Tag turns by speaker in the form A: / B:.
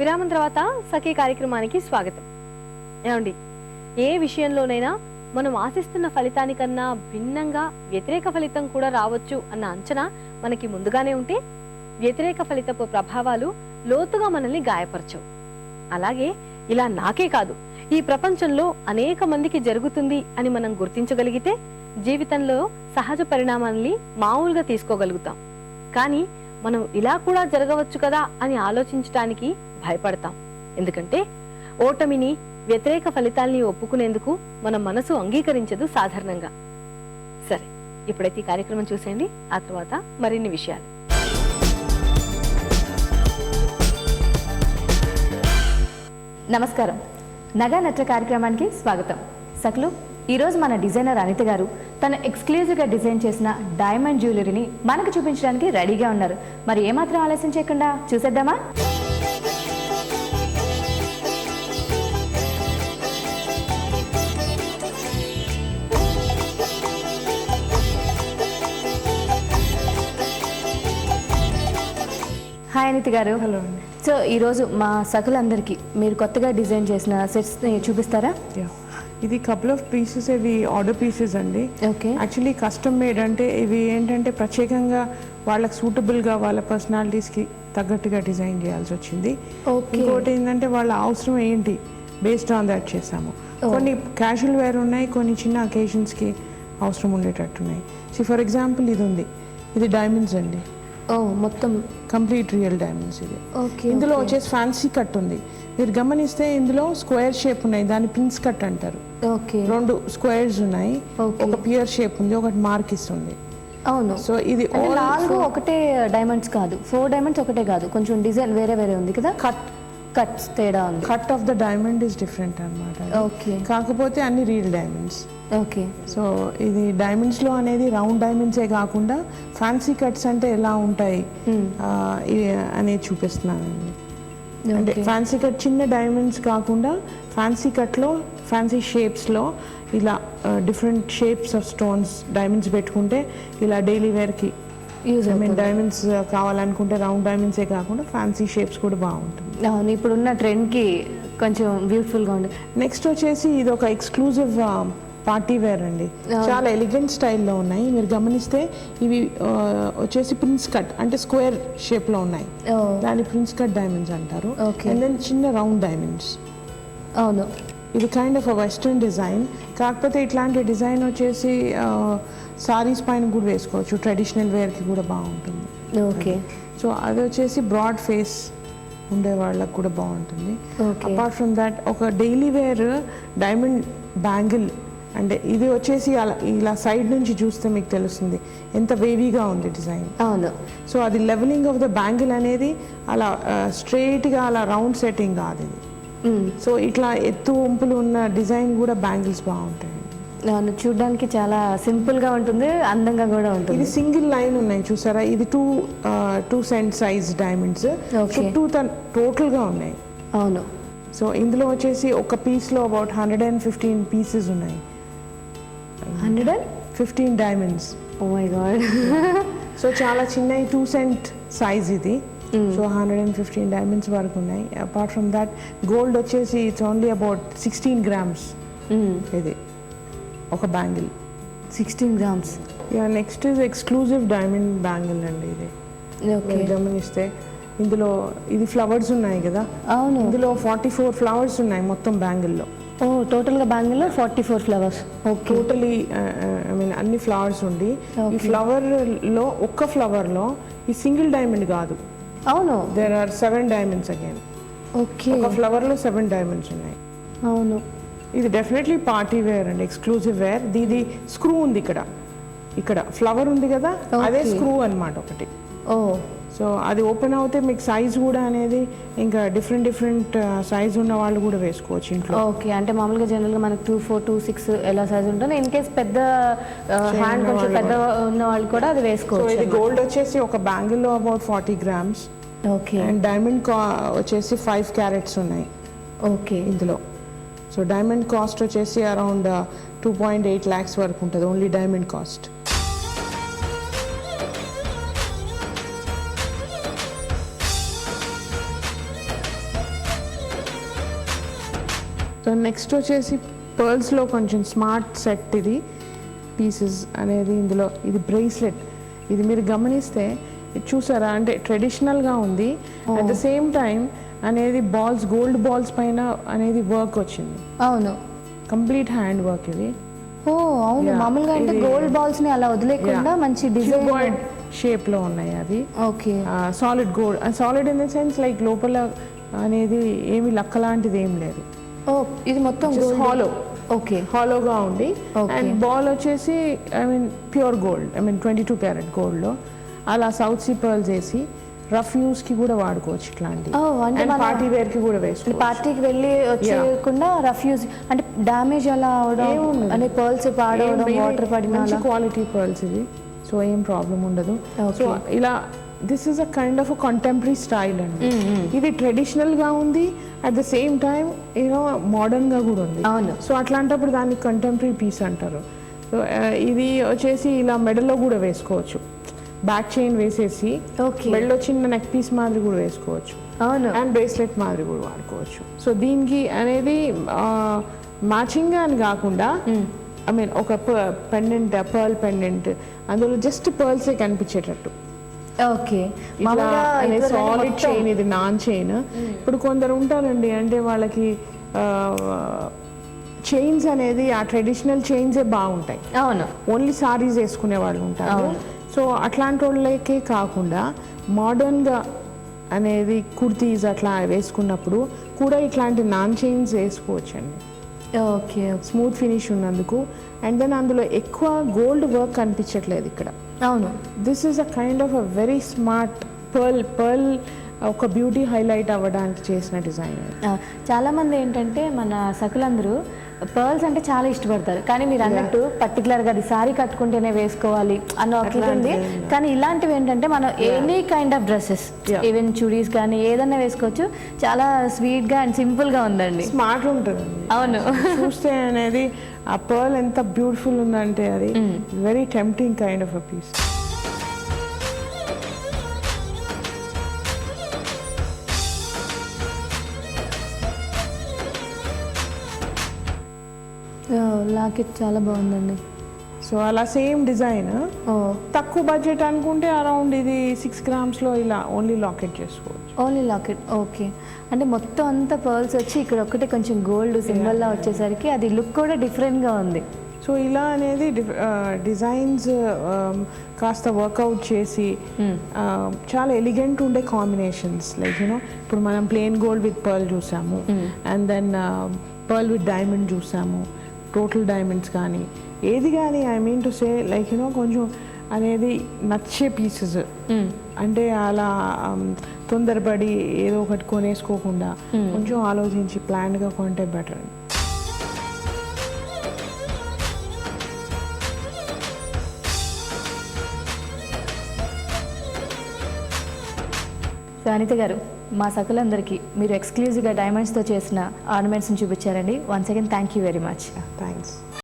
A: విరామం తర్వాత సఖీ కార్యక్రమానికి స్వాగతం. ఏమండి ఏ విషయంలోనైనా మనం ఆశిస్తున్న ఫలితానికన్నా భిన్నంగా వ్యతిరేక ఫలితం కూడా రావచ్చు అన్న అంచనా మనకి ముందుగానే ఉంటే వ్యతిరేక ఫలితపు ప్రభావాలు లోతుగా మనల్ని గాయపరచవు. అలాగే ఇలా నాకే కాదు ఈ ప్రపంచంలో అనేక మందికి జరుగుతుంది అని మనం గుర్తించగలిగితే జీవితంలో సహజ పరిణామాల్ని మామూలుగా తీసుకోగలుగుతాం. కానీ మనం ఇలా కూడా జరగవచ్చు కదా అని ఆలోచించటానికి భయపడతాం. ఎందుకంటే ఓటమిని వ్యతిరేక ఫలితాల్ని ఒప్పుకునేందుకు మన మనసు అంగీకరించదు సాధారణంగా. సరే ఇప్పుడైతే ఈ కార్యక్రమం చూసేయండి. ఆ తర్వాత మరిన్ని విషయాలు.
B: నమస్కారం. నగా నట్ర కార్యక్రమానికి స్వాగతం. సకులు ఈరోజు మన డిజైనర్ అనిత గారు తను ఎక్స్క్లూజివ్గా డిజైన్ చేసిన డైమండ్ జ్యువెలరీని మనకు చూపించడానికి రెడీగా ఉన్నారు. మరి ఏమాత్రం ఆలస్యం చేయకుండా చూసేద్దామా? హాయ్ అనిత గారు
C: హలో అండి
B: సో ఈరోజు మా సకులందరికీ మీరు కొత్తగా డిజైన్ చేసిన సెట్స్ని చూపిస్తారా?
C: ఇది కపుల్ ఆఫ్ పీసెస్ ఇవి ఆర్డర్ పీసెస్ అండి.
B: ఓకే.
C: యాక్చువల్లీ కస్టమ్ మేడ్ అంటే ఇవి ఏంటంటే ప్రత్యేకంగా వాళ్ళకి సూటబుల్గా వాళ్ళ పర్సనాలిటీస్కి తగ్గట్టుగా డిజైన్ చేయాల్సి వచ్చింది. ఇంకోటి ఏంటంటే వాళ్ళ అవసరం ఏంటి? బేస్డ్ ఆన్ దాట్ చేసాము. కొన్ని క్యాజువల్ వేర్ ఉన్నాయి కొన్ని చిన్న అకేషన్స్కి అవసరం ఉండేటట్టున్నాయి. సో ఫర్ ఎగ్జాంపుల్ ఇది ఉంది. ఇది డైమండ్స్ అండి.
B: మొత్తం
C: కంప్లీట్ రియల్ డైమండ్స్ ఇది
B: ఓకే
C: ఇందులో వచ్చేసి ఫ్యాన్సీ కట్ ఉంది. మీరు గమనిస్తే ఇందులో స్క్వేర్ షేప్ ఉన్నాయి. దాన్ని ప్రిన్స్ కట్ అంటారు.
B: ఓకే.
C: రెండు స్క్వేర్స్ ఉన్నాయి. ఒక పియర్ షేప్ ఉంది ఒకటి మార్కిస్ ఉంది.
B: అవును.
C: సో ఇది
B: నాలుగు ఒకటే డైమండ్స్ కాదు. ఫోర్ డైమండ్స్ ఒకటే కాదు. కొంచెం డిజైన్ వేరే వేరే ఉంది కదా? కట్ కట్స్ తేడా ఉంది.
C: Cut of the diamond is different అనమాట
B: ఓకే.
C: కాకపోతే అన్ని రియల్ డైమండ్స్.
B: ఓకే.
C: సో ఇది డైమండ్స్లో అనేది రౌండ్ డైమండ్సే కాకుండా ఫ్యాన్సీ కట్స్ అంటే ఎలా ఉంటాయి
B: Hmm.
C: అనేది చూపిస్తున్నానండి అంటే ఫ్యాన్సీ కట్ చిన్న డైమండ్స్ కాకుండా ఫ్యాన్సీ కట్లో ఫ్యాన్సీ షేప్స్లో ఇలా different shapes of stones diamonds పెట్టుకుంటే ఇలా డైలీ వేర్కి
B: యూజ్
C: ఐ మీన్ డైమండ్స్ కావాలనుకుంటే రౌండ్ డైమండ్సే కాకుండా ఫ్యాన్సీ షేప్స్ కూడా బాగుంటుంది.
B: అవును ఇప్పుడున్న ట్రెండ్కి కొంచెం బ్యూటిఫుల్గా ఉంది.
C: నెక్స్ట్ వచ్చేసి ఇది ఒక ఎక్స్క్లూజివ్ పార్టీ వేర్ అండి. చాలా ఎలిగెంట్ స్టైల్లో ఉన్నాయి. మీరు గమనిస్తే ఇవి వచ్చేసి ప్రిన్స్ కట్ అంటే స్క్వేర్ షేప్లో ఉన్నాయి.
B: ఓ.
C: దాన్ని ప్రిన్స్ కట్ డైమండ్స్ అంటారు. అండ్ దెన్ చిన్న రౌండ్ డైమండ్స్
B: అవును.
C: ఇది కైండ్ ఆఫ్ వెస్ట్రన్ డిజైన్ కాకపోతే ఇట్లాంటి డిజైన్ వచ్చేసి సారీస్ పైన కూడా వేసుకోవచ్చు. ట్రెడిషనల్ వేర్కి కూడా బాగుంటుంది.
B: ఓకే
C: సో అది వచ్చేసి బ్రాడ్ ఫేస్ ఉండే వాళ్ళకి కూడా బాగుంటుంది. అపార్ట్ ఫ్రమ్ దాట్ ఒక డైలీ వేర్ డైమండ్ బ్యాంగిల్ అంటే ఇది వచ్చేసి అలా ఇలా సైడ్ నుంచి చూస్తే మీకు తెలుస్తుంది. ఎంత వేవీగా ఉంది డిజైన్
B: అవును.
C: సో అది లెవెలింగ్ ఆఫ్ ద బ్యాంగిల్ అనేది అలా స్ట్రైట్గా అలా రౌండ్ సెట్టింగ్ కాదు ఇది. సో ఇట్లా ఎత్తు వంపులు ఉన్న డిజైన్ కూడా బ్యాంగిల్స్ బాగుంటాయి.
B: అవును చూడడానికి చాలా సింపుల్గా ఉంటుంది అందంగా కూడా
C: ఇది
B: ఉంటుంది
C: సింగిల్ లైన్ ఉన్నాయి చూసారా? ఇది two two cent size diamonds
B: Okay.
C: చుట్టూ టోటల్గా ఉన్నాయి.
B: అవును.
C: సో ఇందులో వచ్చేసి ఒక పీస్లో about hundred and fifteen pieces ఉన్నాయి.
B: Hundred and
C: fifteen diamonds
B: oh my god
C: so చాలా చిన్న టూ సెంట్ సైజ్ ఇది. So hundred and fifteen diamonds వరకు ఉన్నాయి. అపార్ట్ ఫ్రమ్ దట్ గోల్డ్ వచ్చేసి it's only about sixteen grams ఇది ఒక bangle
B: sixteen grams
C: yeah next is exclusive diamond bangle అండి ఇది. గమనిస్తే ఇందులో ఇది ఫ్లవర్స్ ఉన్నాయి కదా?
B: అవును.
C: ఇందులో ఫార్టీ ఫోర్ ఫ్లవర్స్ ఉన్నాయి మొత్తం బ్యాంగిల్లో
B: ఓ టోటల్గా బ్యాంగిల్లో forty four flowers okay
C: totally I mean అన్ని ఫ్లవర్స్ ఉండి ఈ
B: Okay.
C: ఫ్లవర్లో ఒక్క ఫ్లవర్లో ఈ సింగిల్ డైమండ్ కాదు.
B: అవును.
C: There are seven diamonds again
B: okay
C: ఒక ఫ్లవర్లో సెవెన్ డైమండ్స్ ఉన్నాయి.
B: అవును.
C: ఇది డెఫినెట్లీ పార్టీ వేర్ అండి ఎక్స్క్లూజివ్ వేర్ దీది స్క్రూ ఉంది ఇక్కడ. ఇక్కడ ఫ్లవర్ ఉంది కదా అదే. స్క్రూ అన్నమాట ఒకటి.
B: ఓ.
C: సో అది ఓపెన్ అవుతే మీకు సైజ్ కూడా అనేది ఇంకా డిఫరెంట్ డిఫరెంట్ సైజ్ ఉన్న వాళ్ళు కూడా వేసుకోవచ్చు ఇంట్లో.
B: ఓకే అంటే మామూలుగా జనరల్గా మనకు టూ ఫోర్ టూ సిక్స్ ఎలా సైజ్ ఉంటుంది ఇన్ కేస్ పెద్ద హ్యాండ్ కొంచెం పెద్ద ఉన్న వాళ్ళు కూడా అది
C: సో ఇది
B: వేసుకోవచ్చు
C: గోల్డ్ వచ్చేసి ఒక బ్యాంగిల్లో about forty grams
B: okay.
C: And diamond వచ్చేసి ఫైవ్ క్యారెట్స్ ఉన్నాయి.
B: ఓకే.
C: ఇందులో. సో డైమండ్ కాస్ట్ వచ్చేసి around two point eight lakhs వరకు ఉంటుంది only diamond cost so next వచ్చేసి పర్ల్స్లో కొంచెం స్మార్ట్ సెట్ ఇది. పీసెస్ అనేది ఇందులో ఇది బ్రేస్లెట్ ఇది మీరు గమనిస్తే చూసారా? అంటే ట్రెడిషనల్గా ఉంది. అట్ ద సేమ్ టైం అనేది బాల్స్ గోల్డ్ బాల్స్ పైన అనేది వర్క్ వచ్చింది.
B: అవును.
C: కంప్లీట్ హ్యాండ్ వర్క్ ఇది.
B: ఓ అవును. మామూలుగా అంటే గోల్డ్ బాల్స్ని అలా వదిలేకుండా మంచి డిజైన్
C: క్యూబాయిడ్ షేప్లో ఉన్నాయి అది
B: okay
C: solid gold solid in the sense like లోపల అనేది ఏమి లక్క లాంటిది ఏం లేదు.
B: ఓ ఇది మొత్తం
C: హాలో
B: ఓకే
C: హాలోగా ఉండి
B: Okay.
C: అండ్ బాల్ వచ్చేసి I mean pure gold I mean twenty two carat గోల్డ్లో అలా సౌత్ సీ పర్ల్స్ వేసి రఫ్ యూస్కి కూడా వాడుకోవచ్చు ఇట్లాంటి. పార్టీ వేర్కి కూడా వేసుకోవచ్చు.
B: పార్టీకి వెళ్ళి వచ్చేయకుండా రఫ్ యూజ్ అంటే డామేజ్ అలా అవడం. అంటే పర్ల్స్ పాడవడం వాటర్ పడిన
C: క్వాలిటీ పర్ల్స్ ఇది సో ఏం ప్రాబ్లం ఉండదు. సో ఇలా this is a kind of a contemporary style అండి. ఇది ట్రెడిషనల్గా ఉంది at the same time you know మోడర్న్గా కూడా ఉంది.
B: అవును.
C: సో అట్లాంటప్పుడు దాన్ని కంటెంపరీ పీస్ అంటారు. సో ఇది వచ్చేసి ఇలా మెడలో కూడా వేసుకోవచ్చు. బ్యాక్ చైన్ వేసేసి. మెడలో చిన్న నెక్ పీస్ మాదిరి కూడా వేసుకోవచ్చు. అండ్ బ్రేస్లెట్ మాదిరి కూడా వాడుకోవచ్చు. సో దీనికి అనేది మ్యాచింగ్ అని కాకుండా ఐ మీన్ ఒక పెండెంట్ పర్ల్ పెండెంట్ అందులో జస్ట్ పర్ల్సే కనిపించేటట్టు.
B: ఓకే
C: సాలిడ్ చైన్ ఇది నాన్ చైన్ ఇప్పుడు కొందరు ఉంటారండి అంటే వాళ్ళకి చైన్స్ అనేది ఆ ట్రెడిషనల్ చైన్సే బాగుంటాయి.
B: అవును.
C: ఓన్లీ సారీస్ వేసుకునే వాళ్ళు ఉంటారు. సో అట్లాంటి వాళ్ళకే కాకుండా మోడర్న్గా అనేది కుర్తీస్ అట్లా వేసుకున్నప్పుడు కూడా ఇట్లాంటి నాన్ చైన్స్ వేసుకోవచ్చండి.
B: ఓకే
C: స్మూత్ ఫినిష్ ఉన్నందుకు. అండ్ దెన్ అందులో ఎక్కువ గోల్డ్ వర్క్ కనిపించట్లేదు ఇక్కడ.
B: అవును.
C: This is a kind of a very smart pearl pearl ఒక బ్యూటీ హైలైట్ అవ్వడానికి చేసిన డిజైన్
B: ఆ, చాలా మంది ఏంటంటే మన సకులందరూ పర్ల్స్ అంటే చాలా ఇష్టపడతారు. కానీ మీరు అన్నట్టు పర్టికులర్గా అది సారీ కట్టుకుంటేనే వేసుకోవాలి అన్న ఒక ఉంది. కానీ ఇలాంటివి ఏంటంటే మనం any kind of dresses. Even చుడీస్ కానీ ఏదన్నా వేసుకోవచ్చు. చాలా స్వీట్గా అండ్ సింపుల్గా ఉందండి.
C: స్మార్ట్ ఉంటుంది.
B: అవును.
C: చూస్తే అనేది ఆ పర్ల్ ఎంత బ్యూటిఫుల్ ఉందంటే అది very tempting kind of a piece
B: locket చాలా బాగుందండి.
C: సో అలా సేమ్ డిజైన్
B: ఓ
C: తక్కువ బడ్జెట్ అనుకుంటే అరౌండ్ ఇది సిక్స్ గ్రామ్స్లో ఇలా ఓన్లీ లాకెట్ చేసుకోవచ్చు.
B: ఓన్లీ లాకెట్ ఓకే అంటే మొత్తం అంతా పర్ల్స్ వచ్చి ఇక్కడ ఒకటే కొంచెం గోల్డ్ సింబల్లా వచ్చేసరికి అది లుక్ కూడా డిఫరెంట్గా ఉంది.
C: సో ఇలా అనేది డిజైన్స్ కాస్త వర్కౌట్ చేసి ఆ, చాలా ఎలిగెంట్ ఉండే కాంబినేషన్స్ లైక్ యూనో ఇప్పుడు మనం ప్లెయిన్ గోల్డ్ విత్ పర్ల్ చూసాము. And then pearl with diamond చూసాము. టోటల్ డైమండ్స్ కానీ ఏది కానీ I mean to say like you know కొంచెం అనేది నచ్చే పీసెస్ అంటే అలా um, తొందరపడి ఏదో ఒకటి కొనేసుకోకుండా కొంచెం ఆలోచించి ప్లాన్గా కొంటే బెటర్ అండి
B: సో అనిత గారు మా సకులందరికీ మీరు ఎక్స్క్లూజివ్గా డైమండ్స్తో చేసిన ఆర్నమెంట్స్ని చూపించారండి. Once again thank you very much
C: thanks